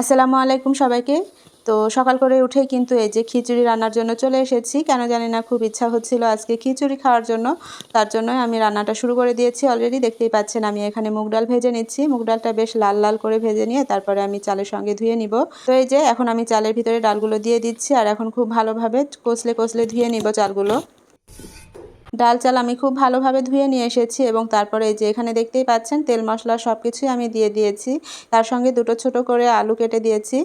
আসসালামু আলাইকুম সবাইকে। তো সকাল করে উঠেই কিন্তু এই যে খিচুড়ি রান্নার জন্য চলে এসেছি। কেন জানি না, খুব ইচ্ছা হচ্ছিল আজকে খিচুড়ি খাওয়ার জন্য। তার জন্যই আমি রান্নাটা শুরু করে দিয়েছি অলরেডি দেখতেই পাচ্ছেন, আমি এখানে মুগ ডাল ভেজে নিচ্ছি। মুগ ডালটা বেশ লাল লাল করে ভেজে নিয়ে তারপরে আমি চালের সঙ্গে ধুয়ে নিব। তো এই যে এখন আমি চালের ভিতরে ডালগুলো দিয়ে দিচ্ছি। আর এখন খুব ভালোভাবে কষলে কষলে ধুয়ে নিব চালগুলো। ডাল চাল আমি খুব ভালোভাবে ধুয়ে নিয়ে এসেছি এবং তারপরে এই যে এখানে দেখতেই পাচ্ছেন, তেল মশলা সব কিছুই আমি দিয়ে দিয়েছি। তার সঙ্গে দুটো ছোট করে আলু কেটে দিয়েছি।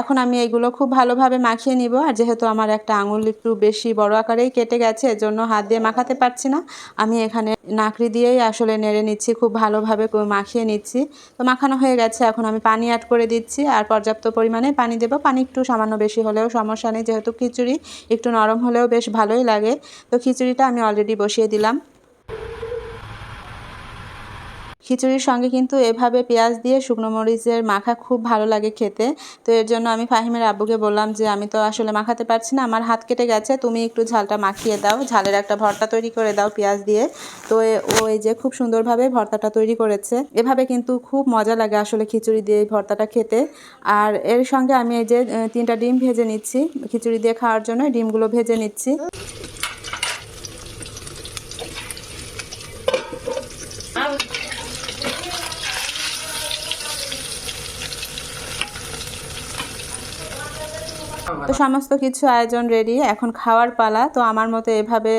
এখন আমি এইগুলো খুব ভালোভাবে মাখিয়ে নিব। আর যেহেতু আমার একটা আঙুল একটু বেশি বড় আকারেই কেটে গেছে এর জন্য হাত দিয়ে মাখাতে পারছি না। আমি এখানে নাকড়ি দিয়েই আসলে নেড়ে নিচ্ছি, খুব ভালোভাবে মাখিয়ে নিচ্ছি। তো মাখানো হয়ে গেছে, এখন আমি পানি অ্যাড করে দিচ্ছি। আর পর্যাপ্ত পরিমাণে পানি দেবো। পানি একটু সামান্য বেশি হলেও সমস্যা নেই, যেহেতু খিচুড়ি একটু নরম হলেও বেশ ভালোই লাগে। তো খিচুড়িটা আমি অলরেডি বসিয়ে দিলাম। খিচুড়ির সঙ্গে কিন্তু এভাবে পেঁয়াজ দিয়ে শুকনো মরিচের মাখা খুব ভালো লাগে খেতে। তো এর জন্য আমি ফাহিমের আব্বুকে বললাম যে, আমি তো আসলে মাখাতে পারছি না, আমার হাত কেটে গেছে, তুমি একটু ঝালটা মাখিয়ে দাও। ঝালের একটা ভর্তা তৈরি করে দাও পেঁয়াজ দিয়ে। তো ও এই যে খুব সুন্দরভাবে ভর্তাটা তৈরি করেছে। এভাবে কিন্তু খুব মজা লাগে আসলে খিচুড়ি দিয়ে ভর্তাটা খেতে। আর এর সঙ্গে আমি এই যে তিনটা ডিম ভেজে নিচ্ছি। খিচুড়ি দিয়ে খাওয়ার জন্য ডিমগুলো ভেজে নিচ্ছি। তো সমস্ত কিছু আয়োজন রেডি এখন খাওয়ার পালা। তো আমার মতো এভাবে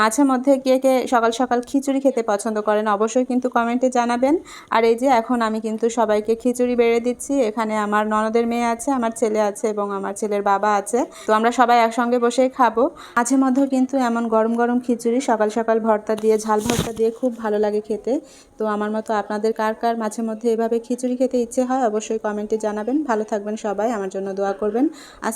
মাঝে মধ্যে কে কে সকাল সকাল খিচুড়ি খেতে পছন্দ করেন অবশ্যই কিন্তু কমেন্টে জানাবেন। আর এই যে এখন আমি কিন্তু সবাইকে খিচুড়ি বেড়ে দিচ্ছি। এখানে আমার ননদের মেয়ে আছে, আমার ছেলে আছে এবং আমার ছেলের বাবা আছে। তো আমরা সবাই একসঙ্গে বসেই খাব। মাঝে মধ্যে কিন্তু এমন গরম গরম খিচুড়ি, সকাল সকাল ভর্তা দিয়ে, ঝাল ভর্তা দিয়ে খুব ভালো লাগে খেতে। তো আমার মতো আপনাদের কার কার মাঝে মধ্যে এভাবে খিচুড়ি খেতে ইচ্ছে হয় অবশ্যই কমেন্টে জানাবেন। ভালো থাকবেন সবাই, আমার জন্য দোয়া করবেন।